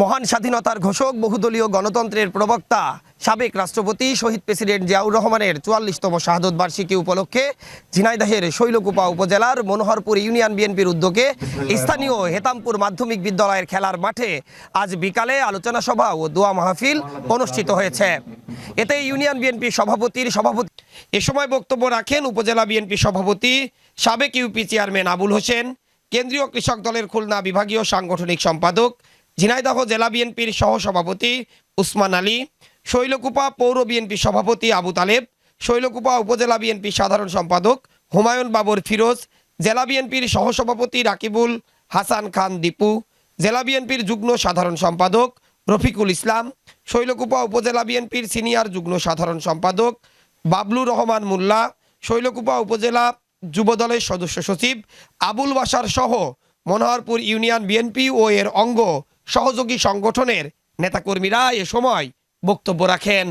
মহান স্বাধীনতার ঘোষক, বহুদলীয় গণতন্ত্রের প্রবক্তা, সাবেক রাষ্ট্রপতি, শহীদ প্রেসিডেন্ট জিয়াউর রহমানের চুয়াল্লিশতম শাহাদত বার্ষিকী উপলক্ষে ঝিনাইদহের শৈলকুপা উপজেলার মনোহরপুর ইউনিয়ন বিএনপির উদ্যোগে স্থানীয় হেতামপুর মাধ্যমিক বিদ্যালয়ের খেলার মাঠে আজ বিকালে আলোচনা সভা ও দোয়া মাহফিল অনুষ্ঠিত হয়েছে। এতে ইউনিয়ন বিএনপি সভাপতির সভাপতি এ সময় বক্তব্য রাখেন উপজেলা বিএনপি সভাপতি, সাবেক ইউপি চেয়ারম্যান আবুল হোসেন, কেন্দ্রীয় কৃষক দলের খুলনা বিভাগীয় সাংগঠনিক সম্পাদক ঝিনাইদহ জেলা বিএনপির সহসভাপতি উসমান আলী, শৈলকুপা পৌর বিএনপি সভাপতি আবু তালেব, শৈলকুপা উপজেলা বিএনপি সাধারণ সম্পাদক হুমায়ুন বাবর ফিরোজ, জেলা বিএনপির সহসভাপতি রাকিবুল হাসান খান দীপু, জেলা বিএনপির যুগ্ম সাধারণ সম্পাদক রফিকুল ইসলাম, শৈলকুপা উপজেলা বিএনপির সিনিয়র যুগ্ম সাধারণ সম্পাদক বাবলু রহমান মোল্লা, শৈলকুপা উপজেলা যুবদলের সদস্য সচিব আবুল বাসার সহ মনোহরপুর ইউনিয়ন বিএনপি ও এর অঙ্গ সহযোগী সংগঠনের নেতাকর্মীরা এ সময় বক্তব্য রাখেন।